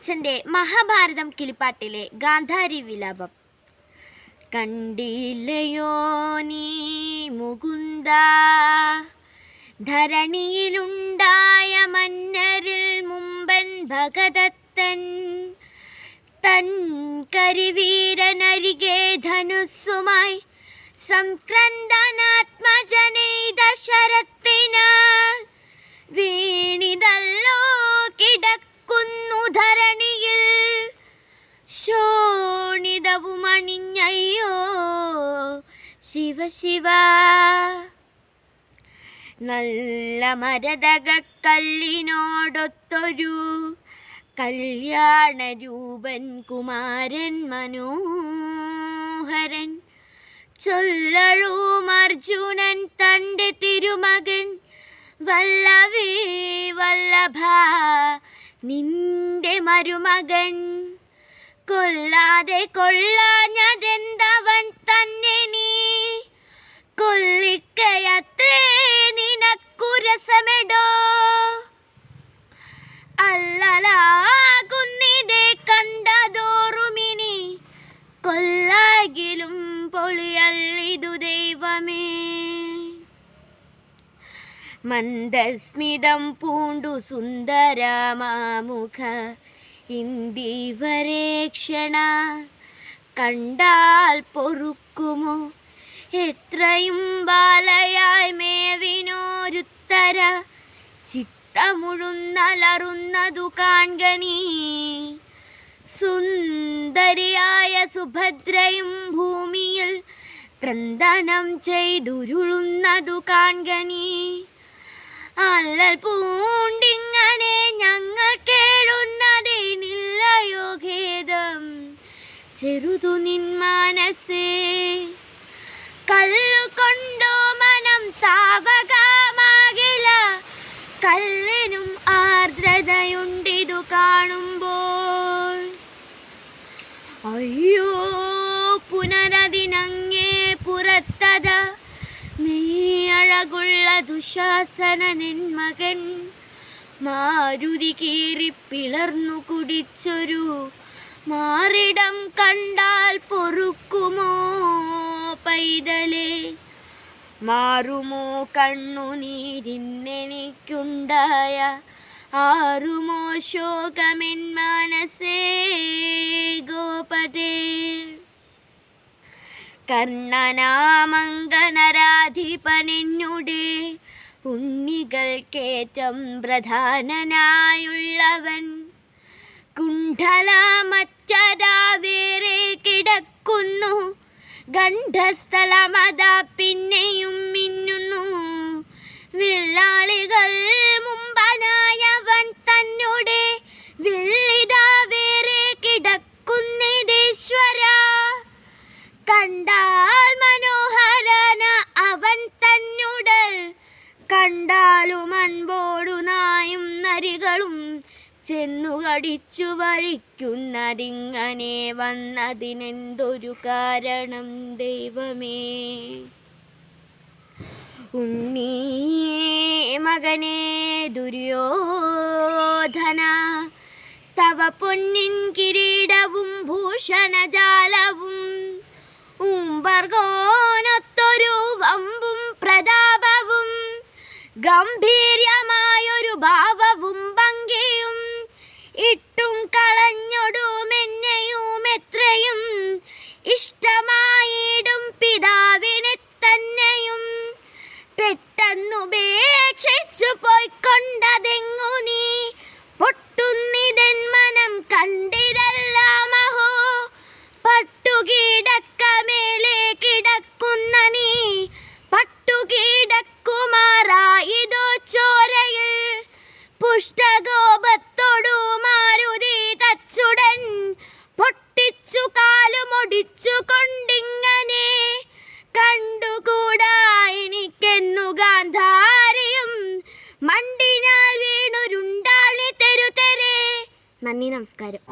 കുഞ്ഞച്ചന്റെ മഹാഭാരതം കിളിപ്പാട്ടിലെ ഗാന്ധാരി വിലാപം. കണ്ടില്ലയോ നീ മുകുന്ദ? ധരണിയിലുണ്ടായ മന്നരിൽ മുമ്പൻ ഭഗദത്തൻ. തൻ കരിവീരനരികെ ധനുസ്സുമായി സംക്രന്ദനാത്മജനൈത ശരത്തിനാൽ വീണിതല്ലോ ശോണിതവുമണിഞ്ഞയ്യോ ശിവ ശിവ. നല്ല മരതകക്കല്ലിനോടൊത്തൊരു കല്യാണരൂപൻ കുമാരൻ മനോഹരൻ. ചൊല്ലഴും അർജുനൻ തന്റെ തിരുമകൻ. വല്ലവേ വല്ലഭ നിന്റെ മരുമകൻ. കൊല്ലാതെ കൊള്ളാഞ്ഞതെന്തവൻ തന്നെ നീ? കൊല്ലിക്കയത്രേ നിനക്കുരസമെടോ? അല്ലലാകുന്നിതേ കണ്ടതോറുമിനി കൊല്ലാകിലും പൊളിയല്ലിതു ദൈവമേ. മന്ദസ്മിതം പൂണ്ടു സുന്ദരമാമുഖ ഇന്ദീവരേക്ഷണ കണ്ടാൽ പൊറുക്കുമോ? എത്രയും ബാലയായി മേവിനോരുത്തര ചിത്തമുഴുന്നലറുന്നതു കാൺകനീ സുന്ദരിയായ സുഭദ്രയും ഭൂമിയിൽ ക്രന്ദനം ചെയ്തുരുളുന്നതു കാൺകനീ അല്ലൽ പൂണ്ടിങ്ങനെ ചെറുതു നിൻ മനസ്സേ. കല്ലുകൊണ്ടോ മനം താവകമാകില കല്ലിനും ആർദ്രതയുണ്ടിതു കാണുമ്പോൾ. അയ്യോ പുനരതിനങ്ങേ പുറത്തത. മെയ്യഴകുള്ള ദുശാസന നിൻ മകൻ. മാരുതി കീറി പിളർന്നു കുടിച്ചൊരു മാറിടം കണ്ടാൽ പൊറുക്കുമോ പൈതലേ? മാറുമോ കണ്ണുനീരിന്നെനിക്കുണ്ടായ ആറുമോ ശോകമെൻ മനസ്സേ ഗോപതേ? കർണനാമങ്കനരാധിപനെന്നുടെ ഉണ്ണികൾക്കേറ്റം പ്രധാനനായുള്ളവൻ. വേറെ കിടക്കുന്നു ഗണ്ഡസ്ഥലമതാ പിന്നെയും മിന്നുന്നു. വില്ലാളികൾ മുമ്പനായവൻ തന്നോടെ വില്ലിതാ വേറെ കിടക്കുന്നേശ്വര കണ്ടാൽ മനോഹരന അവൻ തന്നുടൽ കണ്ടാലും അൻപോടു നായും നരികളും ചെന്നു കടിച്ചു വലിക്കുന്നതിങ്ങനെ വന്നതിനെന്തൊരു കാരണം ദൈവമേ? ഉണ്ണിയേ മകനെ ദുര്യോധന തവ പൊന്നിൻ കിരീടവും ഭൂഷണജാലവും ഉംബർഗോനൊത്തൊരു വമ്പും പ്രതാപവും ഗംഭീര്യമായൊരു ഭാവവും പെട്ടെന്നുപേക്ഷിച്ചു പോയിക്കൊണ്ടതെങ്ങു നന്ദി നമസ്കാരം.